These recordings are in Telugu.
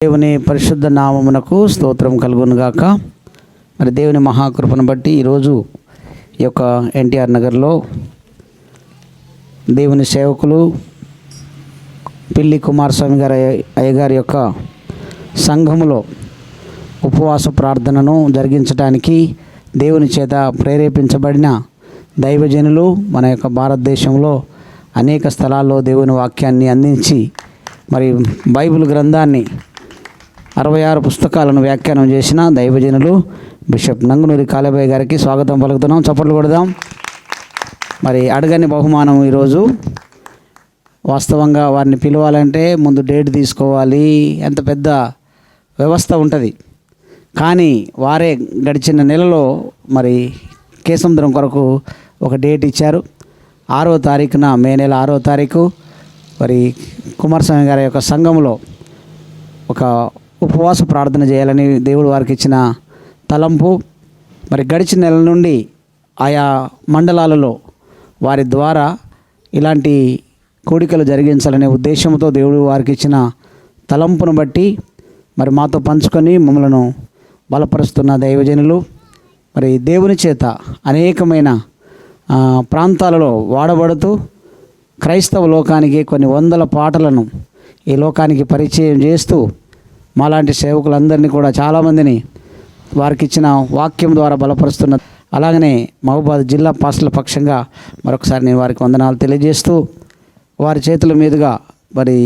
దేవుని పరిశుద్ధ నామమునకు స్తోత్రం కలుగునుగాక మరి దేవుని మహాకృపను బట్టి ఈరోజు ఈ యొక్క ఎన్టీఆర్ నగర్లో దేవుని సేవకులు పిల్లి కుమారస్వామి గారి అయ్యగారి యొక్క సంఘములో ఉపవాస ప్రార్థనను జరిగించడానికి దేవుని చేత ప్రేరేపించబడిన దైవజనులు మన యొక్క భారతదేశంలో అనేక స్థలాల్లో దేవుని వాక్యాన్ని అందించి మరి బైబిల్ గ్రంథాన్ని అరవై ఆరు పుస్తకాలను వ్యాఖ్యానం చేసిన దైవజనులు బిషప్ నంగునూరి కాళబాయ్ గారికి స్వాగతం పలుకుతున్నాం. చప్పట్లు కొడదాం. మరి అడగని బహుమానం ఈరోజు. వాస్తవంగా వారిని పిలవాలంటే ముందు డేట్ తీసుకోవాలి. ఎంత పెద్ద వ్యవస్థ ఉంటుంది. కానీ వారే గడిచిన నెలలో మరి కేసముద్రం కొరకు ఒక డేట్ ఇచ్చారు. ఆరో తారీఖున మే నెల ఆరో తారీఖు. మరి కుమారస్వామి గారి యొక్క సంఘంలో ఒక ఉపవాస ప్రార్థన చేయాలని దేవుడు వారికి ఇచ్చిన తలంపు. మరి గడిచిన నెల నుండి ఆయా మండలాలలో వారి ద్వారా ఇలాంటి కోడికలు జరిగించాలనే ఉద్దేశంతో దేవుడు వారికి ఇచ్చిన తలంపును బట్టి మరి మాతో పంచుకొని మమ్మలను బలపరుస్తున్న దైవజనులు. మరి దేవుని చేత అనేకమైన ప్రాంతాలలో వాడబడుతూ క్రైస్తవ లోకానికి కొన్ని వందల పాటలను ఈ లోకానికి పరిచయం చేస్తూ మాలాంటి సేవకులందరినీ కూడా చాలామందిని వారికి ఇచ్చిన వాక్యం ద్వారా బలపరుస్తున్న అలాగనే మహబూబాద్ జిల్లా పాస్టుల పక్షంగా మరొకసారి నేను వారికి వందనాలు తెలియజేస్తూ వారి చేతుల మీదుగా మరి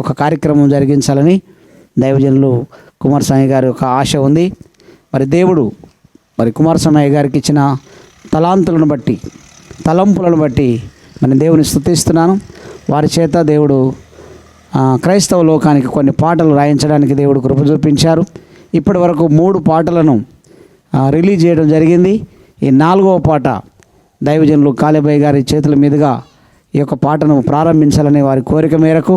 ఒక కార్యక్రమం జరిగించాలని దైవజనులు కుమారస్వామి గారి ఒక ఆశ ఉంది. మరి దేవుడు మరి కుమారస్వామి గారికి ఇచ్చిన తలాంతులను బట్టి తలంపులను బట్టి మరి దేవుని స్థుతిస్తున్నాను. వారి చేత దేవుడు క్రైస్తవ లోకానికి కొన్ని పాటలు రాయించడానికి దేవుడు కృప చూపించారు. ఇప్పటి వరకు మూడు పాటలను రిలీజ్ చేయడం జరిగింది. ఈ నాలుగవ పాట దైవజనులు కాళీబాయి గారి చేతుల మీదుగా ఈ యొక్క పాటను ప్రారంభించాలనే వారి కోరిక మేరకు.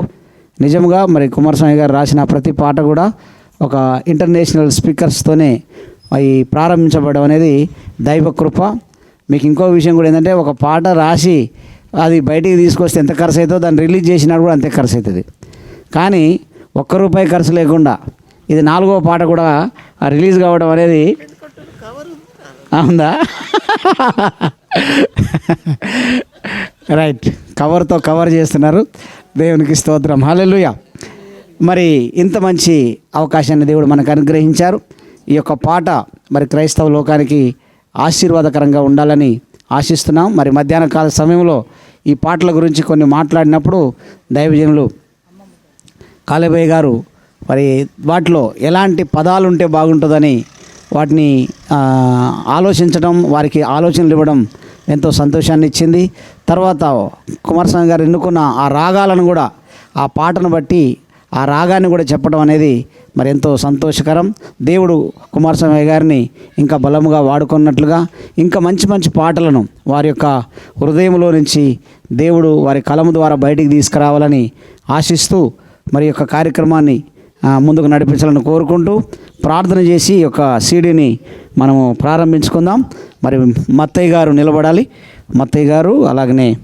నిజంగా మరి కుమారస్వామి గారు రాసిన ప్రతి పాట కూడా ఒక ఇంటర్నేషనల్ స్పీకర్స్తోనే అవి ప్రారంభించబడడం అనేది దైవ కృప. మీకు ఇంకో విషయం కూడా ఏంటంటే ఒక పాట రాసి అది బయటికి తీసుకొస్తే ఎంత ఖర్చు అవుతుందో దాన్ని రిలీజ్ చేసినా కూడా అంతే ఖర్చు అవుతుంది కానీ ఒక్క రూపాయి ఖర్చు లేకుండా ఇది నాలుగో పాట కూడా రిలీజ్ కావడం అనేది ఆ, ఉందా రైట్. కవర్తో కవర్ చేస్తున్నారు. దేవునికి స్తోత్రం. హల్లెలూయా. మరి ఇంత మంచి అవకాశాన్ని దేవుడు మనకు అనుగ్రహించారు. ఈ యొక్క పాట మరి క్రైస్తవ లోకానికి ఆశీర్వాదకరంగా ఉండాలని ఆశిస్తున్నాం. మరి మధ్యాహ్న కాల సమయంలో ఈ పాటల గురించి కొన్ని మాట్లాడినప్పుడు దైవజనులు కాలేబయ్య గారు మరి వాటిలో ఎలాంటి పదాలు ఉంటే బాగుంటుందని వాటిని ఆలోచించడం వారికి ఆలోచనలు ఇవ్వడం ఎంతో సంతోషాన్ని ఇచ్చింది తర్వాత కుమారస్వామి గారు ఎన్నుకున్న ఆ రాగాలను కూడా ఆ పాటను బట్టి ఆ రాగాన్ని కూడా చెప్పడం అనేది మరి ఎంతో సంతోషకరం. దేవుడు కుమారస్వామి గారిని ఇంకా బలముగా వాడుకున్నట్లుగా ఇంకా మంచి మంచి పాటలను వారి యొక్క హృదయంలో నుంచి దేవుడు వారి కలము ద్వారా బయటికి తీసుకురావాలని ఆశిస్తూ మరి యొక్క కార్యక్రమాన్ని ముందుకు నడిపించాలని కోరుకుంటూ ప్రార్థన చేసి ఈ యొక్క సీడీని మనము ప్రారంభించుకుందాం. మరి మత్తయ్య గారు నిలబడాలి. మత్తయ్య గారు అలాగనే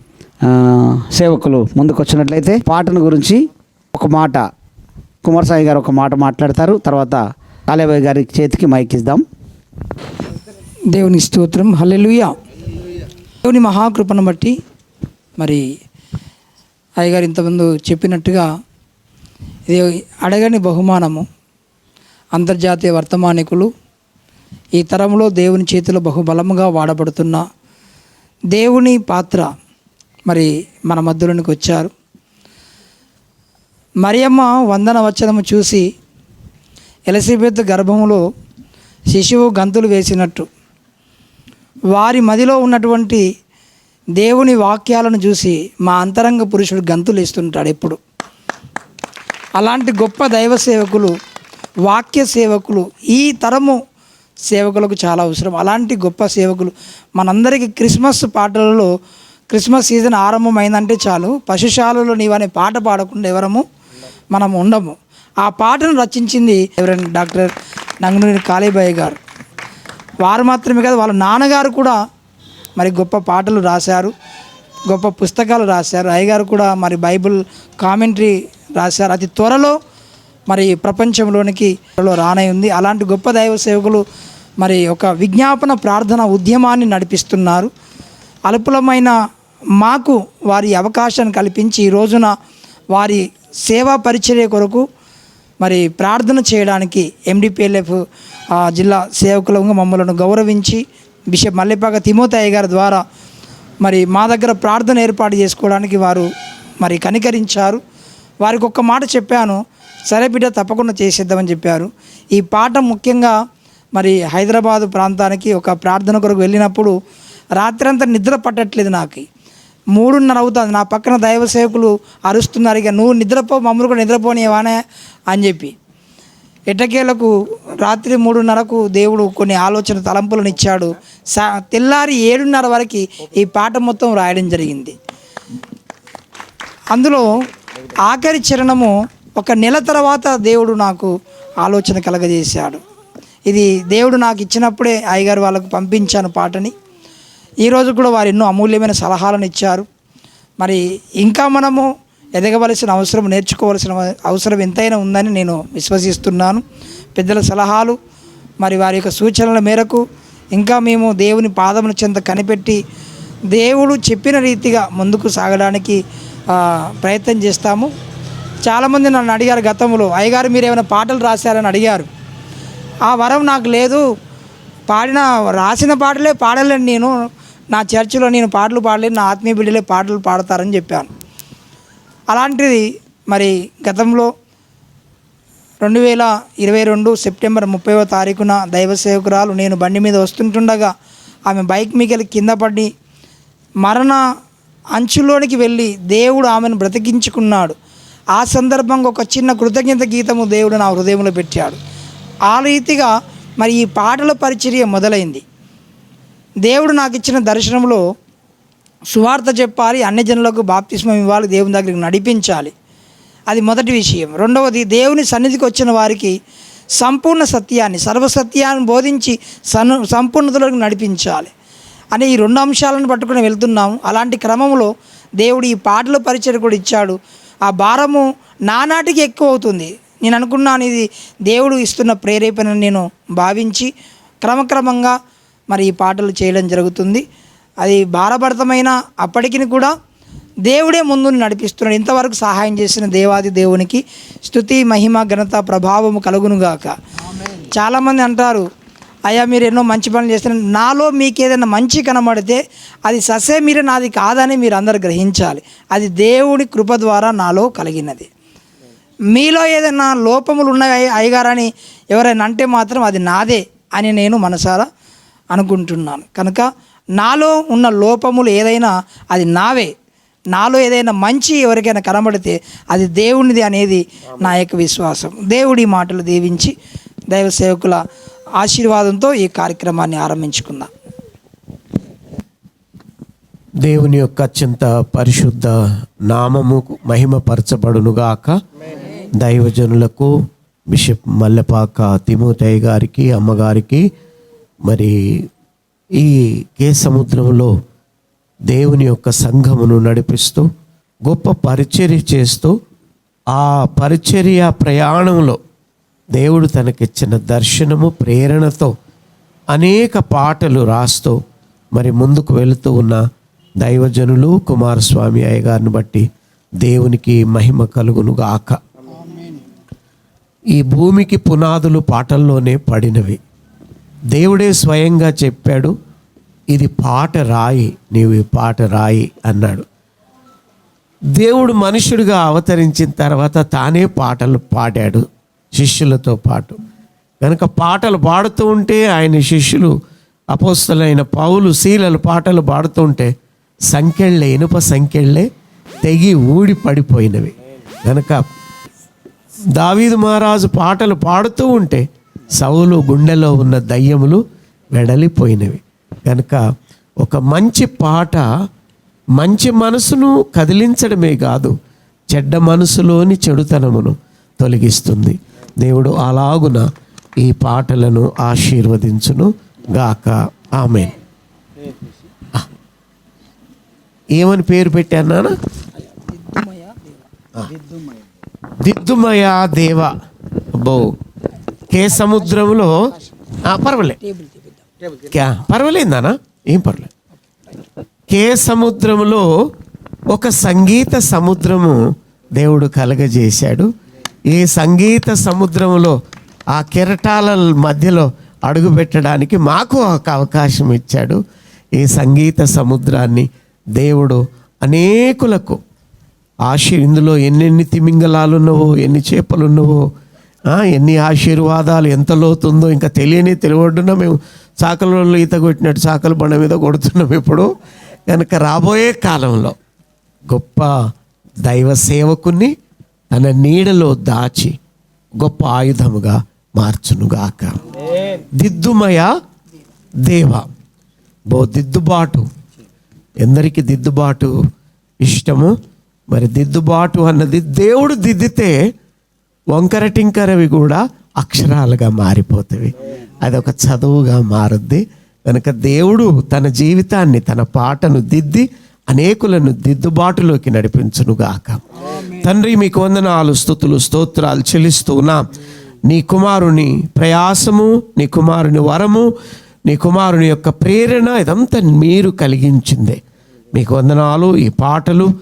సేవకులు ముందుకు వచ్చినట్లయితే పాటను గురించి ఒక మాట కుమారసాయి గారు ఒక మాట మాట్లాడతారు. తర్వాత కాలేబాయి గారి చేతికి మైక్ ఇద్దాం. దేవుని స్తోత్రం. హల్లెలూయా. దేవుని మహాకృపను బట్టి మరి అయ్యగారు ఇంతకుముందు చెప్పినట్టుగా ఇది అడగని బహుమానము. అంతర్జాతీయ వర్తమానికులు ఈ తరంలో దేవుని చేతిలో బహుబలముగా వాడబడుతున్న దేవుని పాత్ర మరి మన మధ్యలోనికి వచ్చారు. మరియమ్మ వందన వచనము చూసి ఎలసిబెత్ గర్భములో శిశువు గంతులు వేసినట్టు. వారి మదిలో ఉన్నటువంటి దేవుని వాక్యాలను చూసి మా అంతరంగ పురుషుడు గంతులు ఇస్తుంటాడు ఎప్పుడు. అలాంటి గొప్ప దైవ సేవకులు వాక్య సేవకులు ఈ తరము సేవకులకు చాలా అవసరం. అలాంటి గొప్ప సేవకులు మనందరికీ క్రిస్మస్ పాటలలో క్రిస్మస్ సీజన్ ఆరంభమైందంటే చాలు. పశుశాలలో నీవనే పాట పాడకుండా ఎవరము మనం ఉండము. ఆ పాటను రచించింది ఎవరైనా డాక్టర్ నంగనూరి కాళీబాయి గారు. వారు మాత్రమే కాదు వాళ్ళ నాన్నగారు కూడా మరి గొప్ప పాటలు రాశారు గొప్ప పుస్తకాలు రాశారు. అయ్యగారు కూడా మరి బైబిల్ కామెంటరీ రాశారు. అతి త్వరలో మరి ప్రపంచంలోనికి రానై ఉంది. అలాంటి గొప్ప దైవ సేవకులు మరి ఒక విజ్ఞాపన ప్రార్థన ఉద్యమాన్ని నడిపిస్తున్నారు. అల్పులమైన మాకు వారి అవకాశాన్ని కల్పించి ఈ రోజున వారి సేవా పరిచర్య కొరకు మరి ప్రార్థన చేయడానికి ఎండిపిఎల్ఎఫ్ జిల్లా సేవకులంగా మమ్మలను గౌరవించి బిషప్ మల్లెపాక తిమోతయ్య గారి ద్వారా మరి మా దగ్గర ప్రార్థన ఏర్పాటు చేసుకోవడానికి వారు మరి కనికరించారు. వారికి ఒక్క మాట చెప్పాను సరే బిడ్డ తప్పకుండా చేసేద్దామని చెప్పారు. ఈ పాట ముఖ్యంగా మరి హైదరాబాదు ప్రాంతానికి ఒక ప్రార్థన కొరకు వెళ్ళినప్పుడు రాత్రంతా నిద్ర పట్టట్లేదు నాకు. మూడున్నర అవుతుంది నా పక్కన దైవ సేవకులు అరుస్తున్నారు ఇక నువ్వు నిద్రపో మమ్మల్ని కూడా నిద్రపోనివానే అని చెప్పి. ఎటకేలకు రాత్రి మూడున్నరకు దేవుడు కొన్ని ఆలోచన తలంపులను ఇచ్చాడు. సా తెల్లారి ఏడున్నర వరకు ఈ పాట మొత్తం రాయడం జరిగింది. అందులో ఆఖరి చరణము ఒక నెల తర్వాత దేవుడు నాకు ఆలోచన కలగజేశాడు. ఇది దేవుడు నాకు ఇచ్చినప్పుడే అయ్యగారు వాళ్ళకు పంపించాను పాటని. ఈరోజు కూడా వారు ఎన్నో అమూల్యమైన సలహాలను ఇచ్చారు. మరి ఇంకా మనము ఎదగవలసిన అవసరం నేర్చుకోవలసిన అవసరం ఎంతైనా ఉందని నేను విశ్వసిస్తున్నాను. పెద్దల సలహాలు మరి వారి యొక్క సూచనల మేరకు ఇంకా మేము దేవుని పాదముల చెంత కనిపెట్టి దేవుడు చెప్పిన రీతిగా ముందుకు సాగడానికి ప్రయత్నం చేస్తాము. చాలామంది నన్ను అడిగారు గతంలో అయ్యగారు మీరు ఏమైనా పాటలు రాశారని అడిగారు. ఆ వరం నాకు లేదు. పాడిన రాసిన పాటలే పాడలేను నేను. నా చర్చిలో నేను పాటలు పాడలేను నా ఆత్మీయ బిడ్డలే పాటలు పాడతారని చెప్పాను. అలాంటిది మరి గతంలో రెండు వేల ఇరవై రెండు సెప్టెంబర్ ముప్పైవ తారీఖున దైవ సేవకురాలు నేను బండి మీద వస్తుంటుండగా ఆమె బైక్ మీకెళ్ళి కింద పడి మరణ అంచులోనికి వెళ్ళి దేవుడు ఆమెను బ్రతికించుకున్నాడు. ఆ సందర్భంగా ఒక చిన్న కృతజ్ఞత గీతము దేవుడు నా హృదయంలో పెట్టాడు. ఆ రీతిగా మరి ఈ పాటల పరిచర్య మొదలైంది. దేవుడు నాకు ఇచ్చిన దర్శనంలో సువార్త చెప్పాలి అన్ని జనులకు బాప్తిస్మం ఇవ్వాలి దేవుని దగ్గరికి నడిపించాలి. అది మొదటి విషయం. రెండవది దేవుని సన్నిధికి వచ్చిన వారికి సంపూర్ణ సత్యాన్ని సర్వసత్యాన్ని బోధించి సను సంపూర్ణతలోకి నడిపించాలి. అనే ఈ రెండు అంశాలను పట్టుకుని వెళ్తున్నాము. అలాంటి క్రమంలో దేవుడు ఈ పాటల పరిచయం కూడా ఇచ్చాడు. ఆ భారము నానాటికి ఎక్కువ అవుతుంది. నేను అనుకున్నాను ఇది దేవుడు ఇస్తున్న ప్రేరేపణ నేను భావించి క్రమక్రమంగా మరి ఈ పాటలు చేయడం జరుగుతుంది. అది భారభరితమైన అప్పటికి కూడా దేవుడే ముందు నడిపిస్తున్నాడు. ఇంతవరకు సహాయం చేసిన దేవాది దేవునికి స్థుతి మహిమ ఘనత ప్రభావము కలుగునుగాక. చాలామంది అంటారు అయ్యా మీరు ఎన్నో మంచి పనులు చేస్తున్నారు. నాలో మీకు ఏదైనా మంచి కనబడితే అది ససే మీరు నాది కాదని మీరు అందరు గ్రహించాలి. అది దేవుడి కృప ద్వారా నాలో కలిగినది. మీలో ఏదైనా లోపములు ఉన్నాయి అయ్యగారని ఎవరైనా అంటే మాత్రం అది నాదే అని నేను మనసారా అనుకుంటున్నాను. కనుక నాలో ఉన్న లోపములు ఏదైనా అది నావే. నాలో ఏదైనా మంచి ఎవరికైనా కనబడితే అది దేవునిది అనేది నా యొక్క విశ్వాసం. దేవుడి మాటలు దీవించి దైవ సేవకుల ఆశీర్వాదంతో ఈ కార్యక్రమాన్ని ఆరంభించుకుందాం. దేవుని యొక్క అత్యంత పరిశుద్ధ నామము మహిమపరచబడునుగాక. దైవజనులకు బిషప్ మల్లెపాక తిమోతయ్య గారికి అమ్మగారికి మరి ఈ కే సముద్రంలో దేవుని యొక్క సంఘమును నడిపిస్తూ గొప్ప పరిచర్య చేస్తూ ఆ పరిచర్య ప్రయాణంలో దేవుడు తనకిచ్చిన దర్శనము ప్రేరణతో అనేక పాటలు రాస్తూ మరి ముందుకు వెళుతూ ఉన్న దైవజనులు కుమారస్వామి అయ్య గారిని బట్టి దేవునికి మహిమ కలుగును గాక ఈ భూమికి పునాదులు పాటల్లోనే పడినవి. దేవుడే స్వయంగా చెప్పాడు ఇది పాట రాయి నీవు ఈ పాట రాయి అన్నాడు. దేవుడు మనుషుడిగా అవతరించిన తర్వాత తానే పాటలు పాడాడు. శిష్యులతో పాటు. కనుక పాటలు పాడుతూ ఉంటే ఆయన శిష్యులు అపోస్తులైన పౌలు శీలలు పాటలు పాడుతూ ఉంటే సంకెళ్ళే ఇనుప సంకెళ్ళే తెగి ఊడి పడిపోయినవి. కనుక దావీదు మహారాజు పాటలు పాడుతూ ఉంటే సౌలు గుండెలో ఉన్న దయ్యములు వెడలిపోయినవి. కనుక ఒక మంచి పాట మంచి మనసును కదిలించడమే కాదు చెడ్డ మనసులోని చెడుతనమును తొలగిస్తుంది. దేవుడు అలాగున ఈ పాటలను ఆశీర్వదించును గాక. ఆమె ఏమని పేరు పెట్టాను నాన్న? దిద్దుమయ దేవ. బో కే సముద్రంలో ఆ, పర్వాలే. క్యా? పర్వాలేదానా ఏం పర్వాలేదు. కే సముద్రంలో ఒక సంగీత సముద్రము దేవుడు కలగజేశాడు. ఈ సంగీత సముద్రంలో ఆ కెరటాల మధ్యలో అడుగు పెట్టడానికి మాకు ఒక అవకాశం ఇచ్చాడు. ఈ సంగీత సముద్రాన్ని దేవుడు అనేకులకు ఆశీ ఇందులో ఎన్నెన్ని తిమింగలాలు ఉన్నవో ఎన్ని చేపలు ఉన్నవో ఎన్ని ఆశీర్వాదాలు ఎంత లోతుందో ఇంకా తెలియని తెలియడున్నా మేము చాకలలో ఈత కొట్టినట్టు చాకల బండ మీద కొడుతున్నాం ఇప్పుడు. కనుక రాబోయే కాలంలో గొప్ప దైవ సేవకుని తన నీడలో దాచి గొప్ప ఆయుధముగా మార్చునుగాక. దిద్దుమయ దేవ. బో దిద్దుబాటు. ఎందరికి దిద్దుబాటు ఇష్టము? మరి దిద్దుబాటు అన్నది దేవుడు దిద్దితే వంకర టింకరవి కూడా అక్షరాలుగా మారిపోతాయి అదొక చదువుగా మారుద్ది. కనుక దేవుడు తన జీవితాన్ని తన పాటను దిద్ది అనేకులను దిద్దుబాటులోకి నడిపించునుగాక. తండ్రి మీకు వందనాలు స్థుతులు స్తోత్రాలు చెల్లిస్తూ ఉన్నాం. నీ కుమారుని ప్రయాసము నీ కుమారుని వరము నీ కుమారుని యొక్క ప్రేరణ ఇదంతా మీరు కలిగించిందే. మీకు వందనాలు ఈ పాటలు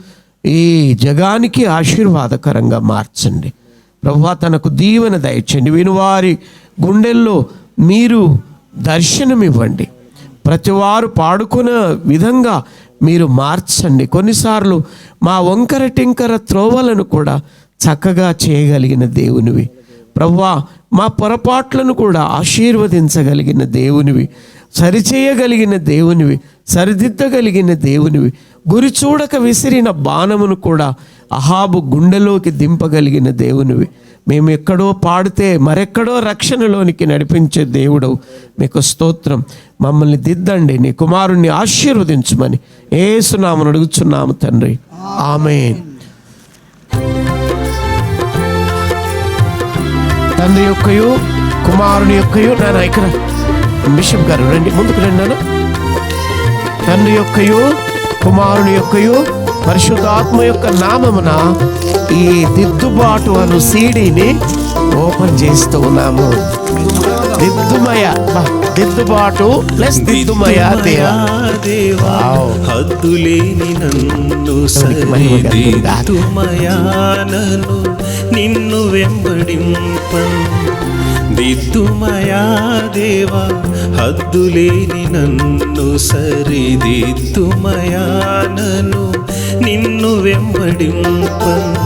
ఈ జగానికి ఆశీర్వాదకరంగా మార్చండి. ప్రభు తనకు దీవెన దయచండి వినువారి గుండెల్లో మీరు దర్శనమివ్వండి. ప్రతివారు పాడుకున్న విధంగా మీరు మార్చండి. కొన్నిసార్లు మా వంకర టింకర త్రోవలను కూడా చక్కగా చేయగలిగిన దేవునివి. ప్రవ్వా మా పొరపాట్లను కూడా ఆశీర్వదించగలిగిన దేవునివి. సరిచేయగలిగిన దేవునివి సరిదిద్దగలిగిన దేవునివి. గురి చూడక విసిరిన బాణమును కూడా అహాబు గుండెలోకి దింపగలిగిన దేవునివి. మేము ఎక్కడో పాడితే మరెక్కడో రక్షణలోనికి నడిపించే దేవుడు. మీకు స్తోత్రం. మమ్మల్ని దిద్దండి. నీ కుమారుణ్ణి ఆశీర్వదించమని ఏసునామను అడుగుచున్నాము తండ్రి. ఆమె తండ్రి యొక్కయు కుమారుని యొక్కయు నాన్న ఇక్కడ బిషప్ గారు రండి. ముందుకు రండి నాన్న. తండ్రి యొక్కయు కుమారుని యొక్కయు పరిశుద్ధాత్మ యొక్క నామమున ఈ దిద్దుబాటు అను సీడీని ఓపెన్ చేస్తూ ఉన్నాము. దిద్దుమయ దిద్దుబాటు ప్లస్ దిద్దుమయ హద్దులేని నన్ను. సరిదిద్దుమయానను నిన్ను వెంబడింపను దిద్దుమయా దేవా హద్దులేని నన్ను సరిదిద్దుమయానను నిన్ను వెంబడింపను